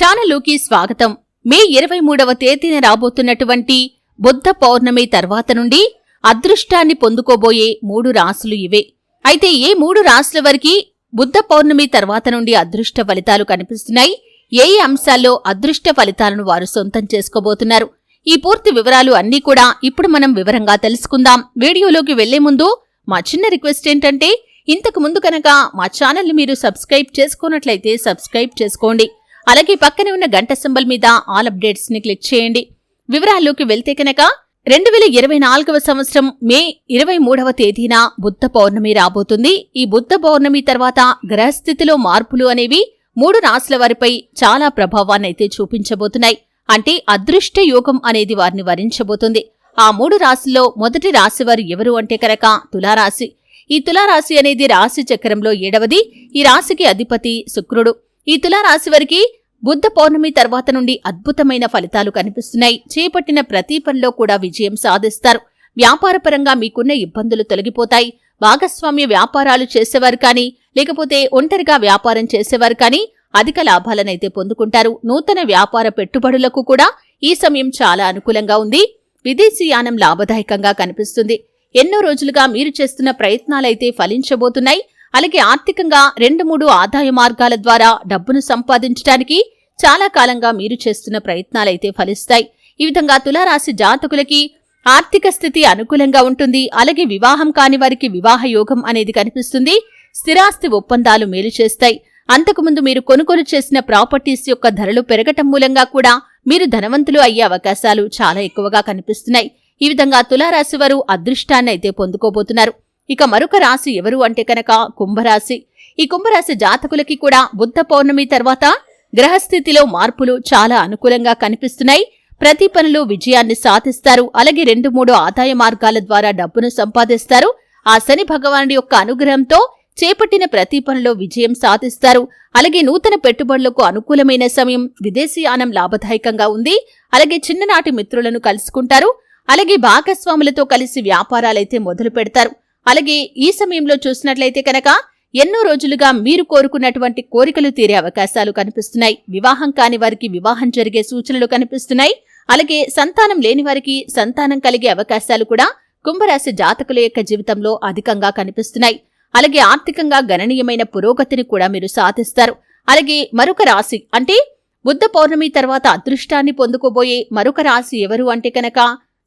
ఛానలుకి స్వాగతం. మే ఇరవై మూడవ తేదీన రాబోతున్నటువంటి బుద్ధ పౌర్ణమి తర్వాత నుండి అదృష్టాన్ని పొందుకోబోయే మూడు రాసులు ఇవే. అయితే ఏ మూడు రాసుల వరకు బుద్ధ పౌర్ణమి తర్వాత నుండి అదృష్ట ఫలితాలు కనిపిస్తున్నాయి? ఏ ఏ అంశాల్లో అదృష్ట ఫలితాలను వారు సొంతం చేసుకోబోతున్నారు? ఈ పూర్తి వివరాలు అన్నీ కూడా ఇప్పుడు మనం వివరంగా తెలుసుకుందాం. వీడియోలోకి వెళ్ళే ముందు మా చిన్న రిక్వెస్ట్ ఏంటంటే ఇంతకు ముందు కనుక మా ఛానల్ని మీరు సబ్స్క్రైబ్ చేసుకున్నట్లయితే సబ్స్క్రైబ్ చేసుకోండి. అలాగే పక్కనే ఉన్న గంట సింబల్ మీద ఆల్ అప్డేట్స్ని క్లిక్ చేయండి. వివరాల్లోకి వెళ్తే కనుక రెండు వేల ఇరవై నాలుగవ సంవత్సరం మే ఇరవై మూడవ తేదీన బుద్ధ పౌర్ణమి రాబోతుంది. ఈ బుద్ధ పౌర్ణమి తర్వాత గ్రహస్థితిలో మార్పులు అనేవి మూడు రాశుల వారిపై చాలా ప్రభావాన్నైతే చూపించబోతున్నాయి. అంటే అదృష్ట యోగం అనేది వారిని వరించబోతుంది. ఆ మూడు రాశుల్లో మొదటి రాశి వారు ఎవరు అంటే కనుక తులారాశి. ఈ తులారాశి అనేది రాశి చక్రంలో ఏడవది. ఈ రాశికి అధిపతి శుక్రుడు. ఈ తులారాశి వారికి బుద్ధ పౌర్ణమి తర్వాత నుండి అద్భుతమైన ఫలితాలు కనిపిస్తున్నాయి. చేపట్టిన ప్రతి పనిలో కూడా విజయం సాధిస్తారు. వ్యాపారపరంగా మీకున్న ఇబ్బందులు తొలగిపోతాయి. భాగస్వామ్య వ్యాపారాలు చేసేవారు కానీ లేకపోతే ఒంటరిగా వ్యాపారం చేసేవారు కానీ అధిక లాభాలనైతే పొందుకుంటారు. నూతన వ్యాపార పెట్టుబడులకు కూడా ఈ సమయం చాలా అనుకూలంగా ఉంది. విదేశీయానం లాభదాయకంగా కనిపిస్తుంది. ఎన్నో రోజులుగా మీరు చేస్తున్న ప్రయత్నాలైతే ఫలించబోతున్నాయి. అలాగే ఆర్థికంగా రెండు మూడు ఆదాయ మార్గాల ద్వారా డబ్బును సంపాదించడానికి చాలా కాలంగా మీరు చేస్తున్న ప్రయత్నాలైతే ఫలిస్తాయి. ఈ విధంగా తులారాశి జాతకులకి ఆర్థిక స్థితి అనుకూలంగా ఉంటుంది. అలాగే వివాహం కాని వారికి వివాహ యోగం అనేది కనిపిస్తుంది. స్థిరాస్తి ఒప్పందాలు మేలు చేస్తాయి. అంతకుముందు మీరు కొనుగోలు చేసిన ప్రాపర్టీస్ యొక్క ధరలు పెరగటం మూలంగా కూడా మీరు ధనవంతులు అయ్యే అవకాశాలు చాలా ఎక్కువగా కనిపిస్తున్నాయి. ఈ విధంగా తులారాశి వారు అదృష్టాన్ని అయితే పొందుకోబోతున్నారు. ఇక మరొక రాశి ఎవరు అంటే కనుక కుంభరాశి. ఈ కుంభరాశి జాతకులకి కూడా బుద్ధ పౌర్ణమి తర్వాత గ్రహస్థితిలో మార్పులు చాలా అనుకూలంగా కనిపిస్తున్నాయి. ప్రతి పనిలో విజయాన్ని సాధిస్తారు. అలాగే రెండు మూడు ఆదాయ మార్గాల ద్వారా డబ్బును సంపాదిస్తారు. ఆ శని భగవానుడి యొక్క అనుగ్రహంతో చేపట్టిన ప్రతి పనిలో విజయం సాధిస్తారు. అలాగే నూతన పెట్టుబడులకు అనుకూలమైన సమయం విదేశీయానం లాభదాయకంగా ఉంది. అలాగే చిన్ననాటి మిత్రులను కలుసుకుంటారు. అలాగే భాగస్వాములతో కలిసి వ్యాపారాలైతే మొదలు పెడతారు అలాగే ఈ సమయంలో చూసినట్లయితే కనుక ఎన్నో రోజులుగా మీరు కోరుకున్నటువంటి కోరికలు తీరే అవకాశాలు కనిపిస్తున్నాయి. వివాహం కాని వారికి వివాహం జరిగే సూచనలు కనిపిస్తున్నాయి. అలాగే సంతానం లేని వారికి సంతానం కలిగే అవకాశాలు కూడా కుంభరాశి జాతకుల యొక్క జీవితంలో అధికంగా కనిపిస్తున్నాయి. అలాగే ఆర్థికంగా గణనీయమైన పురోగతిని కూడా మీరు సాధిస్తారు. అలాగే మరొక రాశి అంటే బుద్ధ పౌర్ణమి తర్వాత అదృష్టాన్ని పొందుకోబోయే మరొక రాశి ఎవరు అంటే కనుక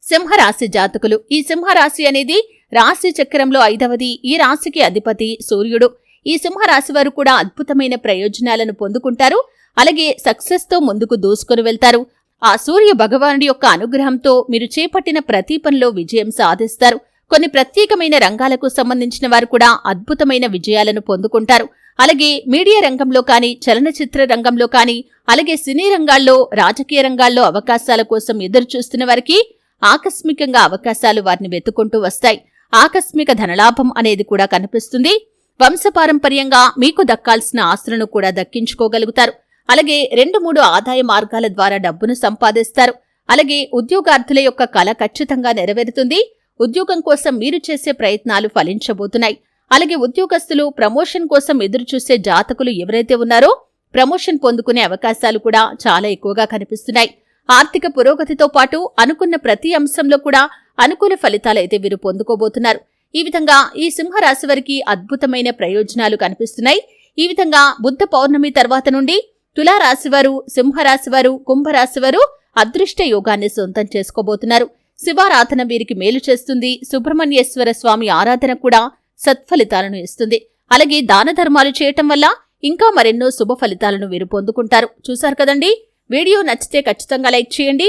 సింహరాశి జాతకులు. ఈ సింహరాశి అనేది రాశి చక్రంలో ఐదవది ఈ రాశికి అధిపతి సూర్యుడు. ఈ సింహరాశి వారు కూడా అద్భుతమైన ప్రయోజనాలను పొందుకుంటారు. అలాగే సక్సెస్తో ముందుకు దూసుకుని వెళ్తారు. ఆ సూర్య భగవానుడి యొక్క అనుగ్రహంతో మీరు చేపట్టిన ప్రతి పనిలో విజయం సాధిస్తారు. కొన్ని ప్రత్యేకమైన రంగాలకు సంబంధించిన వారు కూడా అద్భుతమైన విజయాలను పొందుకుంటారు. అలాగే మీడియా రంగంలో కానీ చలనచిత్ర రంగంలో కానీ అలాగే సినీ రంగాల్లో రాజకీయ రంగాల్లో అవకాశాల కోసం ఎదురు చూస్తున్న వారికి ఆకస్మికంగా అవకాశాలు వారిని వెతుకుంటూ వస్తాయి. ఆకస్మిక ధనలాభం అనేది కూడా కనిపిస్తుంది. వంశపారంపర్యంగా మీకు దక్కాల్సిన ఆస్తులను కూడా దక్కించుకోగలుగుతారు. అలాగే రెండు మూడు ఆదాయ మార్గాల ద్వారా డబ్బును సంపాదిస్తారు. అలాగే ఉద్యోగార్థుల యొక్క కళ ఖచ్చితంగా నెరవేరుతుంది. ఉద్యోగం కోసం మీరు చేసే ప్రయత్నాలు ఫలించబోతున్నాయి. అలాగే ఉద్యోగస్తులు ప్రమోషన్ కోసం ఎదురుచూసే జాతకులు ఎవరైతే ఉన్నారో ప్రమోషన్ పొందుకునే అవకాశాలు కూడా చాలా ఎక్కువగా కనిపిస్తున్నాయి. ఆర్థిక పురోగతితో పాటు అనుకున్న ప్రతి అంశంలో కూడా అనుకూల ఫలితాలైతే వీరు పొందుకోబోతున్నారు. ఈ విధంగా ఈ సింహరాశి వారికి అద్భుతమైన ప్రయోజనాలు కనిపిస్తున్నాయి. ఈ విధంగా బుద్ధ పౌర్ణమి తర్వాత నుండి తులారాశివారు సింహరాశివారు కుంభరాశివారు అదృష్ట యోగాన్ని సొంతం చేసుకోబోతున్నారు. శివారాధన వీరికి మేలు చేస్తుంది. సుబ్రహ్మణ్యేశ్వర స్వామి ఆరాధన కూడా సత్ఫలితాలను ఇస్తుంది. అలాగే దాన ధర్మాలు చేయటం వల్ల ఇంకా మరెన్నో శుభ ఫలితాలను వీరు పొందుకుంటారు. చూశారు కదండి? వీడియో నచ్చితే ఖచ్చితంగా లైక్ చేయండి.